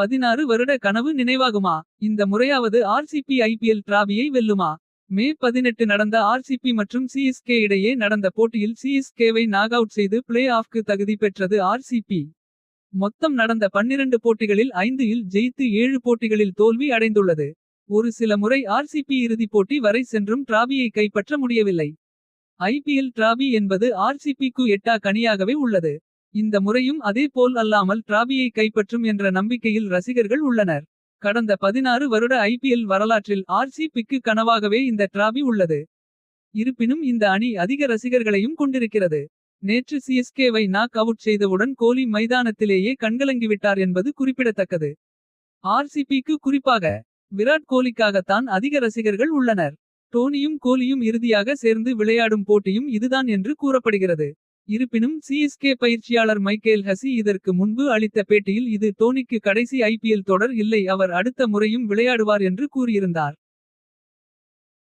பதினாறு வருட கனவு நினைவாகுமா? இந்த முறையாவது ஆர்சிபி ஐபிஎல் டிராபியை வெல்லுமா? மே பதினெட்டு நடந்த ஆர்சிபி மற்றும் சிஎஸ்கே இடையே நடந்த போட்டியில் சிஎஸ்கேவை நாக் அவுட் செய்து பிளே ஆஃப்க்கு தகுதி பெற்றது ஆர்சிபி மொத்தம் நடந்த பன்னிரண்டு போட்டிகளில் ஐந்து இல் ஜெயித்து ஏழு போட்டிகளில் தோல்வி அடைந்துள்ளது. ஒரு சில முறை ஆர்சிபி இறுதிப் போட்டி வரை சென்றும் டிராபியை கைப்பற்ற முடியவில்லை. ஐபிஎல் டிராபி என்பது ஆர்சிபிக்கு எட்டா கனியாகவே உள்ளது. இந்த முறையும் அதே போல் அல்லாமல் டிராபியை கைப்பற்றும் என்ற நம்பிக்கையில் ரசிகர்கள் உள்ளனர். கடந்த பதினாறு வருட ஐபிஎல் வரலாற்றில் ஆர்சிபிக்கு கனவாகவே இந்த டிராபி உள்ளது. இருப்பினும் இந்த அணி அதிக ரசிகர்களையும் கொண்டிருக்கிறது. நேற்று சிஎஸ்கேவை நாக் அவுட் செய்தவுடன் கோலி மைதானத்திலேயே கண்கலங்கிவிட்டார் என்பது குறிப்பிடத்தக்கது. ஆர்சிபிக்கு குறிப்பாக விராட் கோலிக்காகத்தான் அதிக ரசிகர்கள் உள்ளனர். டோனியும் கோலியும் இறுதியாக சேர்ந்து விளையாடும் போட்டியும் இதுதான் என்று கூறப்படுகிறது. இருப்பினும் சிஎஸ்கே பயிற்சியாளர் மைக்கேல் ஹசி இதற்கு முன்பு அளித்த பேட்டியில் இது தோனிக்கு கடைசி ஐபிஎல் தொடர் இல்லை அவர் அடுத்த முறையும் விளையாடுவார் என்று கூறியிருந்தார்.